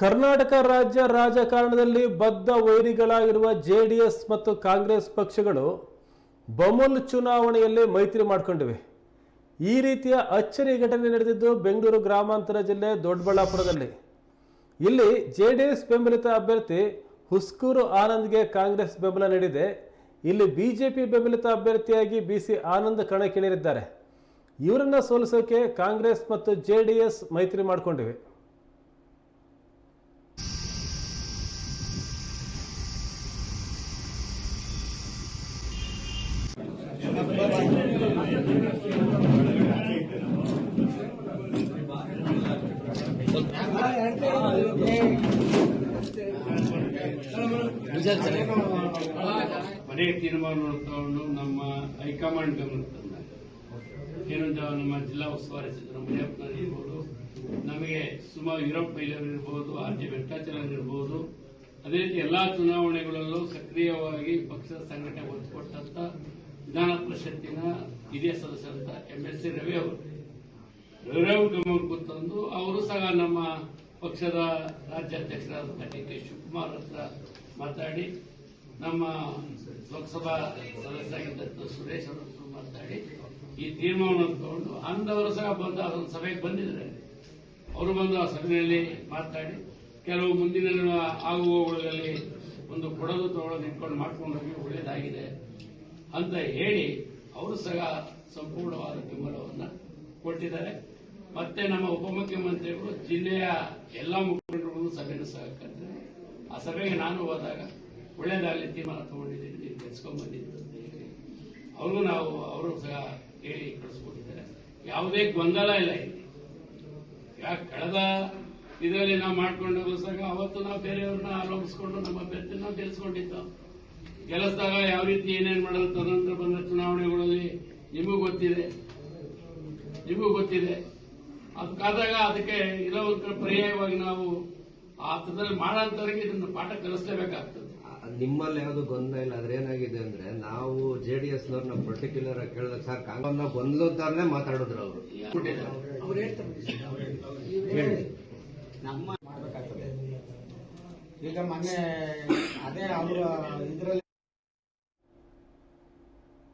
ಕರ್ನಾಟಕ ರಾಜ್ಯ ರಾಜಕಾರಣದಲ್ಲಿ ಬದ್ಧ ವೈರಿಗಳಾಗಿರುವ ಜೆಡಿಎಸ್ ಮತ್ತು ಕಾಂಗ್ರೆಸ್ ಪಕ್ಷಗಳು ಬಮುಲ್ ಚುನಾವಣೆಯಲ್ಲಿ ಮೈತ್ರಿ ಮಾಡಿಕೊಂಡಿವೆ. ಈ ರೀತಿಯ ಅಚ್ಚರಿ ಘಟನೆ ನಡೆದಿದ್ದು ಬೆಂಗಳೂರು ಗ್ರಾಮಾಂತರ ಜಿಲ್ಲೆ ದೊಡ್ಡಬಳ್ಳಾಪುರದಲ್ಲಿ. ಇಲ್ಲಿ ಜೆಡಿಎಸ್ ಬೆಂಬಲಿತ ಅಭ್ಯರ್ಥಿ ಹುಸ್ಕೂರು ಆನಂದ್ಗೆ ಕಾಂಗ್ರೆಸ್ ಬೆಂಬಲ ನೀಡಿದೆ. ಇಲ್ಲಿ ಬಿಜೆಪಿ ಬೆಂಬಲಿತ ಅಭ್ಯರ್ಥಿಯಾಗಿ ಬಿ ಸಿ ಆನಂದ್ ಕಣಕ್ಕಿಳಿದಿದ್ದಾರೆ ಇವರನ್ನ ಸೋಲಿಸೋಕೆ ಕಾಂಗ್ರೆಸ್ ಮತ್ತು ಜೆಡಿಎಸ್ ಮೈತ್ರಿ ಮಾಡಿಕೊಂಡಿವೆ. ಮನೆ ತೀರ್ಮಾನವನ್ನು ನಮ್ಮ ಹೈಕಮಾಂಡ್ ತಂದಾಗ ಏನಂತ ನಮ್ಮ ಜಿಲ್ಲಾ ಉಸ್ತುವಾರಿ ಸಚಿವರು ಮುನಿಯಪ್ಪನವರು ಇರ್ಬೋದು, ನಮಗೆ ಸುಮಾರು ಯುರೋಪ್ ಮೈಲರ್ ಇರ್ಬೋದು, ಆರ್ ಜೆ ವೆಂಕಟಾಚಲನ್ ಇರ್ಬೋದು, ಅದೇ ರೀತಿ ಎಲ್ಲಾ ಚುನಾವಣೆಗಳಲ್ಲೂ ಸಕ್ರಿಯವಾಗಿ ಪಕ್ಷದ ಸಂಘಟನೆ ಒತ್ತು ಕೊಟ್ಟಂತ ವಿಧಾನ ಪರಿಷತ್ತಿನ ಹಿರಿಯ ಸದಸ್ಯರಂತ ಎಂ ಎಸ್ ಸಿ ರವಿ ಅವರು. ರವಿರಾವ್ ಗೊತ್ತಂದು ತಂದು ಅವರು ಸಹ ನಮ್ಮ ಪಕ್ಷದ ರಾಜ್ಯಾಧ್ಯಕ್ಷರಾದಂಥ ಡಿ ಕೆ ಶಿವಕುಮಾರ್ ಹತ್ರ ಮಾತಾಡಿ, ನಮ್ಮ ಲೋಕಸಭಾ ಸದಸ್ಯರಾಗಿದ್ದಂಥ ಸುರೇಶ್ ಅವರ ಹತ್ರ ಮಾತಾಡಿ, ಈ ತೀರ್ಮಾನವನ್ನು ತಗೊಂಡು ಅಂದವರು ಸಹ ಬಂದು ಅದೊಂದು ಸಭೆಗೆ ಬಂದಿದ್ದಾರೆ. ಅವರು ಬಂದು ಆ ಸಭೆಯಲ್ಲಿ ಮಾತಾಡಿ, ಕೆಲವು ಮುಂದಿನ ಆಗುವವುಗಳಲ್ಲಿ ಒಂದು ಕೊಡಲು ತಗೊಳ್ಳೋದು ಇಟ್ಕೊಂಡು ಮಾಡ್ಕೊಂಡು ಹೋಗಿ ಒಳ್ಳೇದಾಗಿದೆ ಅಂತ ಹೇಳಿ, ಅವರು ಸಹ ಸಂಪೂರ್ಣವಾದ ಬೆಂಬಲವನ್ನು ಕೊಟ್ಟಿದ್ದಾರೆ. ಮತ್ತೆ ನಮ್ಮ ಉಪಮುಖ್ಯಮಂತ್ರಿಗಳು ಜಿಲ್ಲೆಯ ಎಲ್ಲ ಮುಖಂಡರುಗಳು ಸಭೆಯನ್ನು ಸಹ ಕರೆದಿದ್ದಾರೆ ಆ ಸಭೆಗೆ ನಾನು ಹೋದಾಗ ಒಳ್ಳೇದಾಗಲಿ ತೀರ್ಮಾನ ತಗೊಂಡಿದ್ದೀನಿ ನೀವು ಗೆಲ್ಸ್ಕೊಂಡ್ ಬಂದಿದ್ದು ಅಂತ ಹೇಳಿ ಅವ್ರಿಗೂ ನಾವು ಅವರು ಸಹ ಹೇಳಿ ಕಳಿಸ್ಕೊಂಡಿದ್ದಾರೆ ಯಾವುದೇ ಗೊಂದಲ ಇಲ್ಲ ಇಲ್ಲಿ. ಯಾಕೆ ಕಳೆದ ಇದರಲ್ಲಿ ನಾವು ಮಾಡ್ಕೊಂಡು ಸಹ ಅವತ್ತು ನಾವು ಬೇರೆಯವ್ರನ್ನ ಆರೋಪಿಸಿಕೊಂಡು ನಮ್ಮ ಅಭ್ಯರ್ಥಿನ ನಾವು ಗೆಲ್ಸ್ಕೊಂಡಿದ್ದು. ಗೆಲ್ಲಿಸಿದಾಗ ಯಾವ ರೀತಿ ಏನೇನು ಮಾಡಲು ತದನಂತರ ಬಂದ ಚುನಾವಣೆಗಳಲ್ಲಿ ನಿಮಗೂ ಗೊತ್ತಿದೆ. ನಿಮಗೂ ಗೊತ್ತಿದೆ. ಅದಕ್ಕಾದಾಗ ಅದಕ್ಕೆ ಇರೋ ಒಂದು ಪರ್ಯಾಯವಾಗಿ ನಾವು ಆ ಹಂತದಲ್ಲಿ ಮಾಡೋಂಥವ್ರಿಗೆ ಇದನ್ನು ಪಾಠ ಕಲಿಸಲೇಬೇಕಾಗ್ತದೆ. ನಿಮ್ಮಲ್ಲಿ ಯಾವ್ದು ಗೊಂದಲ ಇಲ್ಲ ಅದ್ರ ಏನಾಗಿದೆ ಅಂದ್ರೆ ನಾವು ಜೆ ಡಿ ಎಸ್ ನವ್ರನ್ನ ಪರ್ಟಿಕ್ಯುಲರ್ ಆಗಿ ಕೇಳಿದಾಗ ಸರ್ ಕಾಂಗ್ರೆಸ್ ಗೊಂದಲ ಅಂತಾನೆ ಮಾತಾಡಿದ್ರು ಅವರು. ಹೇಳಿ. ನಮ್ಮ ಮಾಡಬೇಕಾಗ್ತದೆ. ಈಗ ಮೊನ್ನೆ ಅದೇ ಅವರು ಇದರಲ್ಲಿ